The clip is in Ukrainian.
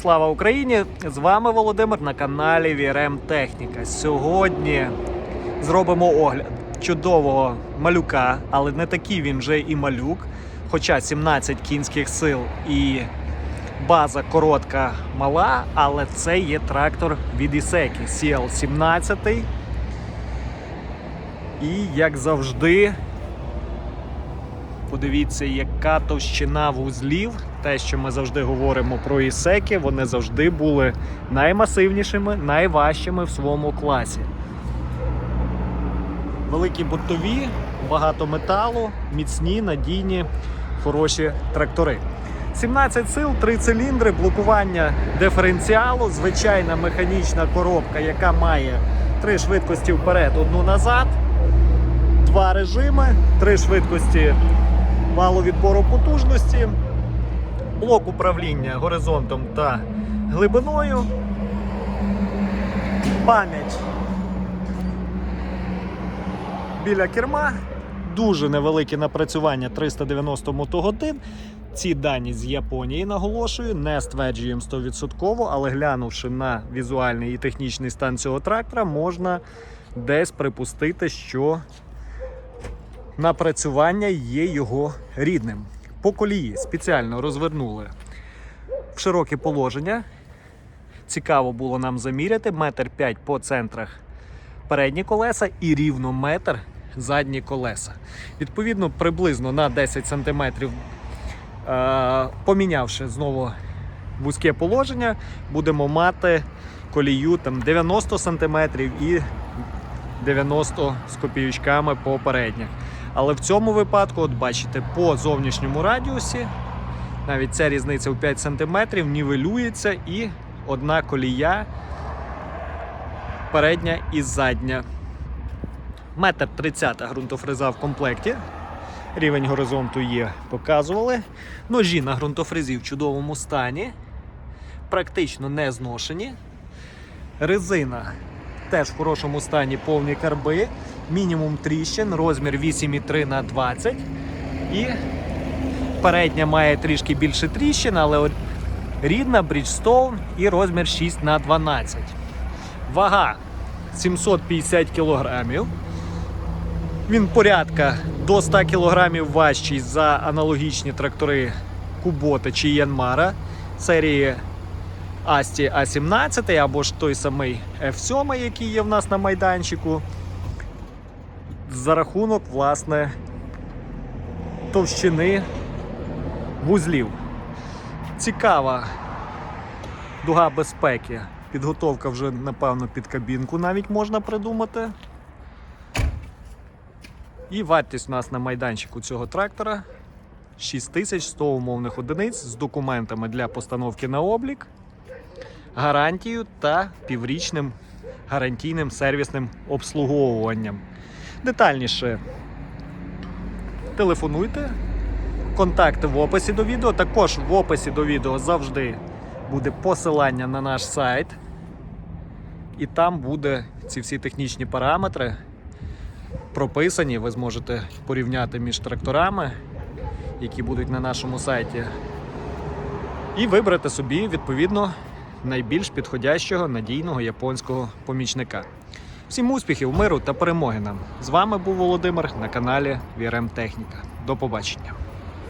Слава Україні! З вами Володимир на каналі VRM Техніка. Сьогодні зробимо огляд чудового малюка, але не такий він вже і малюк. Хоча 17 кінських сил і база коротка мала, але це є трактор від Ісекі CL17. І як завжди, Подивіться, яка товщина вузлів. Те, що ми завжди говоримо про ісеки, вони завжди були наймасивнішими, найважчими в своєму класі. Великі бортові, багато металу, міцні, надійні, хороші трактори. 17 сил, 3 циліндри, блокування диференціалу, звичайна механічна коробка, яка має три швидкості вперед, одну назад, два режими, три швидкості валу відбору потужності, блок управління горизонтом та глибиною, пам'ять біля керма, дуже невелике напрацювання 390 мотогодин. Ці дані з Японії наголошую, не стверджуємо 100%, але глянувши на візуальний і технічний стан цього трактора, можна десь припустити, що напрацювання є його рідним. По колії спеціально розвернули в широке положення. Цікаво було нам заміряти метр п'ять по центрах передні колеса і рівно метр задні колеса. Відповідно, приблизно на 10 см, е, помінявши знову вузьке положення, будемо мати колію там 90 см і 90 з копійочками по передніх. Але в цьому випадку, от бачите, по зовнішньому радіусі навіть ця різниця в 5 см нівелюється і одна колія передня і задня. Метр 30 ґрунтофреза в комплекті. Рівень горизонту є, показували. Ножі на ґрунтофрезі в чудовому стані, практично не зношені. Резина теж в хорошому стані повні карби, мінімум тріщин, розмір 8,3 на 20 І передня має трішки більше тріщин, але рідна Bridgestone і розмір 6 на 12 Вага 750 кг. Він порядка до 100 кг важчий за аналогічні трактори Кубота чи Янмара серії Асті А17 або ж той самий F7, який є в нас на майданчику. За рахунок, власне, товщини вузлів. Цікава дуга безпеки. Підготовка вже, напевно, під кабінку навіть можна придумати. І вартість у нас на майданчику цього трактора 6100 умовних одиниць з документами для постановки на облік гарантією та піврічним гарантійним сервісним обслуговуванням. Детальніше телефонуйте, контакти в описі до відео. Також в описі до відео завжди буде посилання на наш сайт, і там буде ці всі технічні параметри прописані. Ви зможете порівняти між тракторами, які будуть на нашому сайті, і вибрати собі відповідно найбільш підходящого надійного японського помічника. Всім успіхів, миру та перемоги нам! З вами був Володимир на каналі VRM Техніка. До побачення!